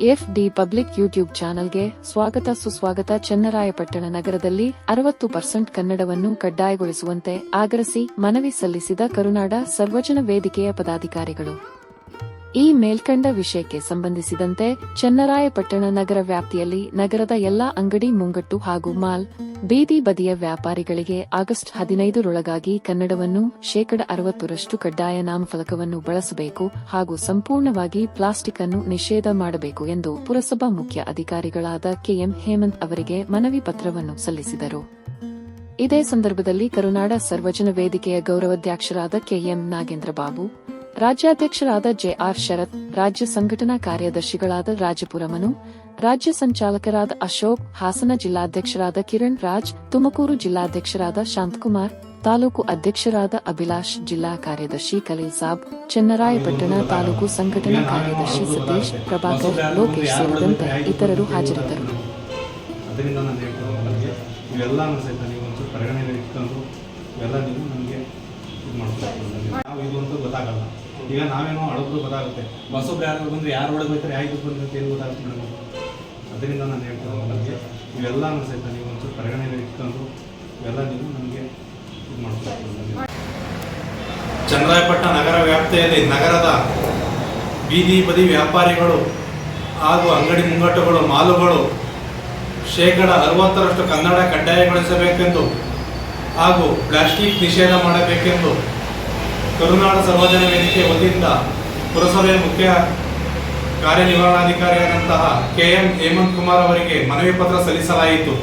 F D public YouTube ಚಾನೆಲ್ಗೆ ಸ್ವಾಗತ ಸುಸ್ವಾಗತ ಚನ್ನರಾಯಪಟ್ಟಣ ನಗರದಲ್ಲಿ ಅರವತ್ತು ಪರ್ಸೆಂಟ್ ಕನ್ನಡವನ್ನು ಕಡ್ಡಾಯಗೊಳಿಸುವಂತೆ ಆಗ್ರಹಿಸಿ ಮನವಿ ಸಲ್ಲಿಸಿದ ಕರುನಾಡ ಸರ್ವಜನ ವೇದಿಕೆಯ ಪದಾಧಿಕಾರಿಗಳು. ಈ ಮೇಲ್ಕಂಡ ವಿಷಯಕ್ಕೆ ಸಂಬಂಧಿಸಿದಂತೆ ಚನ್ನರಾಯಪಟ್ಟಣ ನಗರ ವ್ಯಾಪ್ತಿಯಲ್ಲಿ ನಗರದ ಎಲ್ಲಾ ಅಂಗಡಿ ಮುಂಗಟ್ಟು ಹಾಗೂ ಮಾಲ್, ಬೀದಿ ಬದಿಯ ವ್ಯಾಪಾರಿಗಳಿಗೆ ಆಗಸ್ಟ್ ಹದಿನೈದರೊಳಗಾಗಿ ಕನ್ನಡವನ್ನು ಶೇಕಡ ಅರವತ್ತರಷ್ಟು ಕಡ್ಡಾಯ ನಾಮಫಲಕವನ್ನು ಬಳಸಬೇಕು ಹಾಗೂ ಸಂಪೂರ್ಣವಾಗಿ ಪ್ಲಾಸ್ಟಿಕ್ ಅನ್ನು ನಿಷೇಧ ಮಾಡಬೇಕು ಎಂದು ಪುರಸಭಾ ಮುಖ್ಯ ಅಧಿಕಾರಿಗಳಾದ ಕೆಎಂ ಹೇಮಂತ್ ಅವರಿಗೆ ಮನವಿ ಪತ್ರವನ್ನು ಸಲ್ಲಿಸಿದರು. ಇದೇ ಸಂದರ್ಭದಲ್ಲಿ ಕರುನಾಡ ಸರ್ವಜನ ವೇದಿಕೆಯ ಗೌರವಾಧ್ಯಕ್ಷರಾದ ಕೆಎಂ ನಾಗೇಂದ್ರ ಬಾಬು ರಾಜ್ಯಾಧ್ಯಕ್ಷರಾದ ಜೆಆರ್ ಶರತ್, ರಾಜ್ಯ ಸಂಘಟನಾ ಕಾರ್ಯದರ್ಶಿಗಳಾದ ರಾಜಪುರಮನು, ರಾಜ್ಯ ಸಂಚಾಲಕರಾದ ಅಶೋಕ್, ಹಾಸನ ಜಿಲ್ಲಾಧ್ಯಕ್ಷರಾದ ಕಿರಣ್ ರಾಜ್, ತುಮಕೂರು ಜಿಲ್ಲಾಧ್ಯಕ್ಷರಾದ ಶಾಂತಕುಮಾರ್, ತಾಲೂಕು ಅಧ್ಯಕ್ಷರಾದ ಅಭಿಲಾಷ್, ಜಿಲ್ಲಾ ಕಾರ್ಯದರ್ಶಿ ಖಲೀಲ್ ಸಾಬ್, ಚನ್ನರಾಯಪಟ್ಟಣ ತಾಲೂಕು ಸಂಘಟನಾ ಕಾರ್ಯದರ್ಶಿ ಸತೀಶ್, ಪ್ರಭಾಕರ್, ಲೋಕೇಶ್ ಸೇರಿದಂತೆ ಇತರರು ಹಾಜರಿದ್ದರು. ಗೊತ್ತಾಗಲ್ಲ. ಈಗ ನಾವೇನೋ ಹಳಬ್ರು ಗೊತ್ತಾಗುತ್ತೆ. ಹೊಸೊಬ್ರು ಯಾರು ಬಂದ್ರೆ ಯಾರು ಒಳಗೆ ಹೋಗ್ತಾರೆ ಯಾಕೆ ಬಂದ್ರೆ ಅಂತ ಏನು ಗೊತ್ತಾಗುತ್ತೆ ಮೇಡಮ್? ಅದರಿಂದ ನಾನು ಹೇಳ್ತೀನಿ ಬಗ್ಗೆ ಇವೆಲ್ಲ ಸಹಿತ ನೀವು ಒಂಚೂರು ಪರಿಗಣನೆ ಇಟ್ಕೊಂಡು ಇವೆಲ್ಲ ನೀವು ನಮಗೆ ಇದು ಮಾಡ್ಕೊಳ್ತೀವಿ ಚಂದ್ರಾಯಪಟ್ಟಣ ನಗರ ವ್ಯಾಪ್ತಿಯಲ್ಲಿ ನಗರದ ಬೀದಿ ಬದಿ ವ್ಯಾಪಾರಿಗಳು ಹಾಗೂ ಅಂಗಡಿ ಮುಂಗಟ್ಟುಗಳು, ಮಾಲುಗಳು ಶೇಕಡ ಅರವತ್ತರಷ್ಟು ಕನ್ನಡ ಕಡ್ಡಾಯಗೊಳಿಸಬೇಕೆಂದು ಹಾಗೂ ಪ್ಲಾಸ್ಟಿಕ್ ನಿಷೇಧ ಮಾಡಬೇಕೆಂದು ಕರುನಾಡ ಸರ್ವಜನ ವೇದಿಕೆ ವತಿಯಿಂದ ಪುರಸಭೆಯ ಮುಖ್ಯ ಕಾರ್ಯನಿರ್ವಹಣಾಧಿಕಾರಿಯಾದಂತಹ ಕೆ ಎಂ ಹೇಮಂತ್ ಕುಮಾರ್ ಅವರಿಗೆ ಮನವಿ ಪತ್ರ ಸಲ್ಲಿಸಲಾಯಿತು.